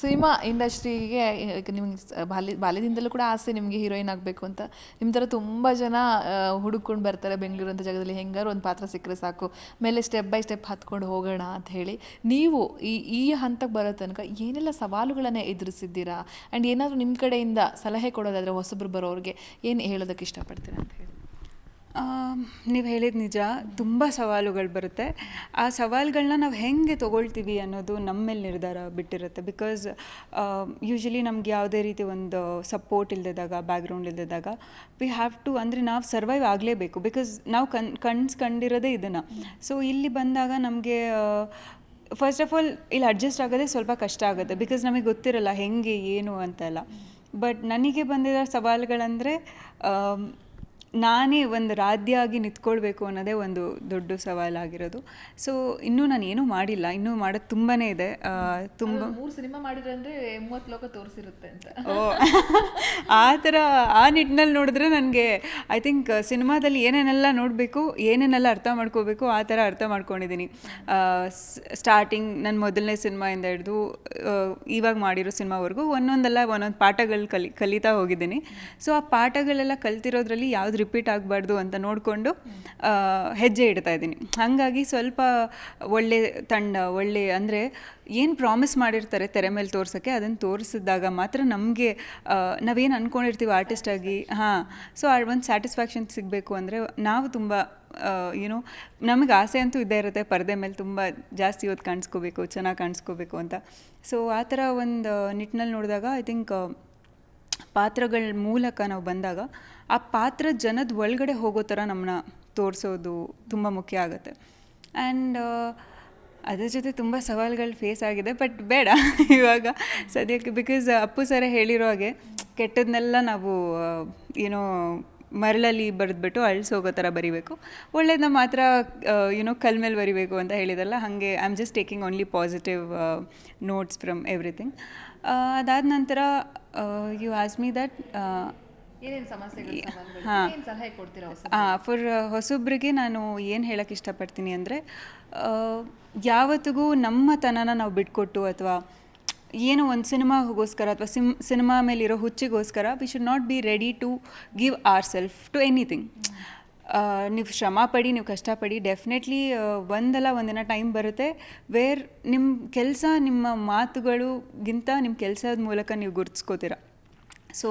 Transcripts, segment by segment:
Cinema ಇಂಡಸ್ಟ್ರಿಗೆ ನಿಮ್ಗೆ ಬಾಲ್ಯ, ಬಾಲ್ಯದಿಂದಲೂ ಕೂಡ ಆಸೆ ನಿಮಗೆ ಹೀರೋಯಿನ್ ಆಗಬೇಕು ಅಂತ. ನಿಮ್ಮ ಥರ ತುಂಬ ಜನ ಹುಡುಕೊಂಡು ಬರ್ತಾರೆ ಬೆಂಗಳೂರು ಅಂತ ಜಾಗದಲ್ಲಿ. ಹೆಂಗಾರು ಒಂದು ಪಾತ್ರ ಸಿಕ್ಕರೆ ಸಾಕು. ಮೇಲೆ ಸ್ಟೆಪ್ ಬೈ ಸ್ಟೆಪ್ ಹತ್ಕೊಂಡು ಹೋಗೋಣ ಅಂತ ಹೇಳಿ. ನೀವು ಈ ಈ ಹಂತಕ್ಕೆ ಬರೋ ತನಕ ಏನೆಲ್ಲ ಸವಾಲುಗಳನ್ನು ಎದುರಿಸಿದ್ದೀರಾ? ಆ್ಯಂಡ್ ಏನಾದರೂ ನಿಮ್ಮ ಕಡೆಯಿಂದ ಸಲಹೆ ಕೊಡೋದಾದರೆ ಹೊಸಬ್ರು ಬರೋರಿಗೆ ಏನು ಹೇಳೋದಕ್ಕೆ ಇಷ್ಟಪಡ್ತೀರಾ ಅಂತ? ನೀವು ಹೇಳಿದ ನಿಜ. ತುಂಬ ಸವಾಲುಗಳು ಬರುತ್ತೆ. ಆ ಸವಾಲುಗಳನ್ನ ನಾವು ಹೆಂಗೆ ತೊಗೊಳ್ತೀವಿ ಅನ್ನೋದು ನಮ್ಮ ಮೇಲೆ ನಿರ್ಧಾರ ಬಿಟ್ಟಿರುತ್ತೆ. ಬಿಕಾಸ್ ಯೂಶಲಿ ನಮ್ಗೆ ಯಾವುದೇ ರೀತಿ ಒಂದು ಸಪೋರ್ಟ್ ಇಲ್ದಿದ್ದಾಗ ಬ್ಯಾಕ್ಗ್ರೌಂಡ್ ಇಲ್ದಿದ್ದಾಗ ವಿ ಹ್ಯಾವ್ ಟು ಅಂದರೆ ನಾವು ಸರ್ವೈವ್ ಆಗಲೇಬೇಕು. ಬಿಕಾಸ್ ನಾವು ಕಣ್, ಕಣ್ಸ್ ಕಂಡಿರೋದೇ ಇದನ್ನು. ಸೊ ಇಲ್ಲಿ ಬಂದಾಗ ನಮಗೆ ಫಸ್ಟ್ ಆಫ್ ಆಲ್ ಇಲ್ಲಿ ಅಡ್ಜಸ್ಟ್ ಆಗೋದೇ ಸ್ವಲ್ಪ ಕಷ್ಟ ಆಗುತ್ತೆ. ಬಿಕಾಸ್ ನಮಗೆ ಗೊತ್ತಿರಲ್ಲ ಹೆಂಗೆ, ಏನು ಅಂತೆಲ್ಲ. ಬಟ್ ನನಗೆ ಬಂದಿರೋ ಸವಾಲುಗಳಂದರೆ ನಾನೇ ಒಂದು ರಾಧ್ಯ ಆಗಿ ನಿಂತ್ಕೊಳ್ಬೇಕು ಅನ್ನೋದೇ ಒಂದು ದೊಡ್ಡ ಸವಾಲಾಗಿರೋದು. ಸೊ ಇನ್ನೂ ನಾನು ಏನೂ ಮಾಡಿಲ್ಲ. ಇನ್ನೂ ಮಾಡೋದು ತುಂಬಾ ಇದೆ. ತುಂಬ ಮೂರು ಸಿನಿಮಾ ಮಾಡಿದ್ರೆ ಅಂದರೆ ಮೂವತ್ತು ಲೋಕ ತೋರಿಸಿರುತ್ತೆ ಅಂತ. ಓ ಆ ಥರ ಆ ನಿಟ್ಟಿನಲ್ಲಿ ನೋಡಿದ್ರೆ ನನಗೆ ಐ ಥಿಂಕ್ ಸಿನಿಮಾದಲ್ಲಿ ಏನೇನೆಲ್ಲ ನೋಡಬೇಕು ಏನೇನೆಲ್ಲ ಅರ್ಥ ಮಾಡ್ಕೋಬೇಕು ಆ ಥರ ಅರ್ಥ ಮಾಡ್ಕೊಂಡಿದ್ದೀನಿ. ಸ್ಟಾರ್ಟಿಂಗ್ ನನ್ನ ಮೊದಲನೇ ಸಿನಿಮಾಯಿಂದ ಹಿಡಿದು ಇವಾಗ ಮಾಡಿರೋ ಸಿನಿಮಾವರೆಗೂ ಒಂದೊಂದಲ್ಲ ಒಂದೊಂದು ಪಾಠಗಳು ಕಲಿ ಕಲಿತಾ ಹೋಗಿದ್ದೀನಿ. ಸೊ ಆ ಪಾಠಗಳೆಲ್ಲ ಕಲ್ತಿರೋದ್ರಲ್ಲಿ ಯಾವ್ದು ರಿಪೀಟ್ ಆಗಬಾರ್ದು ಅಂತ ನೋಡಿಕೊಂಡು ಹೆಜ್ಜೆ ಇಡ್ತಾ ಇದ್ದೀನಿ. ಹಾಗಾಗಿ ಸ್ವಲ್ಪ ಒಳ್ಳೆ ತಂಡ, ಒಳ್ಳೆ ಅಂದರೆ ಏನು ಪ್ರಾಮಿಸ್ ಮಾಡಿರ್ತಾರೆ ತೆರೆ ಮೇಲೆ ತೋರ್ಸೋಕ್ಕೆ ಅದನ್ನು ತೋರಿಸಿದಾಗ ಮಾತ್ರ ನಮಗೆ ನಾವೇನು ಅಂದ್ಕೊಂಡಿರ್ತೀವಿ ಆರ್ಟಿಸ್ಟಾಗಿ ಹಾಂ. ಸೊ ಒಂದು ಸ್ಯಾಟಿಸ್ಫ್ಯಾಕ್ಷನ್ ಸಿಗಬೇಕು ಅಂದರೆ ನಾವು ತುಂಬ ಏನೋ ನಮಗೆ ಆಸೆ ಅಂತೂ ಇದ್ದೇ ಇರುತ್ತೆ, ಪರದೆ ಮೇಲೆ ತುಂಬ ಜಾಸ್ತಿ ಹೊತ್ತು ಕಾಣಿಸ್ಕೋಬೇಕು, ಚೆನ್ನಾಗಿ ಕಾಣಿಸ್ಕೋಬೇಕು ಅಂತ. ಸೊ ಆ ಥರ ಒಂದು ನಿಟ್ಟಿನಲ್ಲಿ ನೋಡಿದಾಗ ಐ ಥಿಂಕ್ ಪಾತ್ರಗಳ ಮೂಲಕ ನಾವು ಬಂದಾಗ ಆ ಪಾತ್ರ ಜನದ ಒಳಗಡೆ ಹೋಗೋ ಥರ ನಮ್ಮನ್ನ ತೋರಿಸೋದು ತುಂಬ ಮುಖ್ಯ ಆಗುತ್ತೆ. ಆ್ಯಂಡ್ ಅದ್ರ ಜೊತೆ ತುಂಬ ಸವಾಲುಗಳು ಫೇಸ್ ಆಗಿದೆ ಬಟ್ ಬೇಡ. ಇವಾಗ ಸದ್ಯಕ್ಕೆ ಬಿಕಾಸ್ ಅಪ್ಪು ಸರ ಹೇಳಿರೋ ಹಾಗೆ ಕೆಟ್ಟದನ್ನೆಲ್ಲ ನಾವು ಏನೋ ಮರಳಲ್ಲಿ ಬರೆದ್ಬಿಟ್ಟು ಅಳಿಸೋಗೋ ಥರ ಬರಿಬೇಕು. ಒಳ್ಳೇದನ್ನ ಮಾತ್ರ ಯುನೋ ಕಲ್ ಮೇಲೆ ಬರಿಬೇಕು ಅಂತ ಹೇಳಿದಲ್ಲ, ಹಾಗೆ I am just taking only positive notes from everything ಅದಾದ ನಂತರ ಯು ಆಸ್ ಮೀ ದಟ್ ಏನೇನು ಸಮಸ್ಯೆಗಳು ಸಲಹೆ ಕೊಡ್ತೀರಾ ಫಾರ್ ಹೊಸೊಬ್ರಿಗೆ ನಾನು ಏನು ಹೇಳಕ್ಕೆ ಇಷ್ಟಪಡ್ತೀನಿ ಅಂದರೆ ಯಾವತ್ತಿಗೂ ನಮ್ಮತನನ ನಾವು ಬಿಟ್ಕೊಟ್ಟು ಅಥವಾ ಏನೋ ಒಂದು ಸಿನಿಮಾಗೋಸ್ಕರ ಅಥವಾ ಸಿಮ್ ಸಿನಿಮಾ ಮೇಲಿರೋ ಹುಚ್ಚಿಗೋಸ್ಕರ we should not be ready to give our self to anything ನೀವು ಶ್ರಮ ಪಡಿ ನೀವು ಕಷ್ಟಪಡಿ ಡೆಫಿನೆಟ್ಲಿ ಒಂದಲ್ಲ ಒಂದಿನ ಟೈಮ್ ಬರುತ್ತೆ ವೇರ್ ನಿಮ್ಮ ಕೆಲಸ ನಿಮ್ಮ ಮಾತುಗಳಿಗಿಂತ ನಿಮ್ಮ ಕೆಲಸದ ಮೂಲಕ ನೀವು ಗುರ್ತಿಸ್ಕೋತೀರ. ಸೊ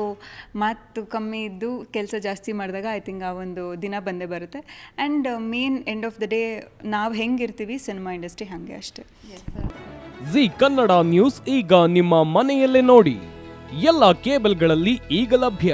ಮಾತು ಕಮ್ಮಿ ಇದ್ದು ಕೆಲಸ ಜಾಸ್ತಿ ಮಾಡಿದಾಗ ಐ ಥಿಂಕ್ ಆ ಒಂದು ದಿನ ಬಂದೇ ಬರುತ್ತೆ. And main end of the day ನಾವು ಹೆಂಗಿರ್ತೀವಿ ಸಿನಿಮಾ ಇಂಡಸ್ಟ್ರಿ ಹಾಗೆ ಅಷ್ಟೇ. ಜಿ ಕನ್ನಡ ನ್ಯೂಸ್ ಈಗ ನಿಮ್ಮ ಮನೆಯಲ್ಲೇ ನೋಡಿ. ಎಲ್ಲ ಕೇಬಲ್ಗಳಲ್ಲಿ ಈಗ ಲಭ್ಯ.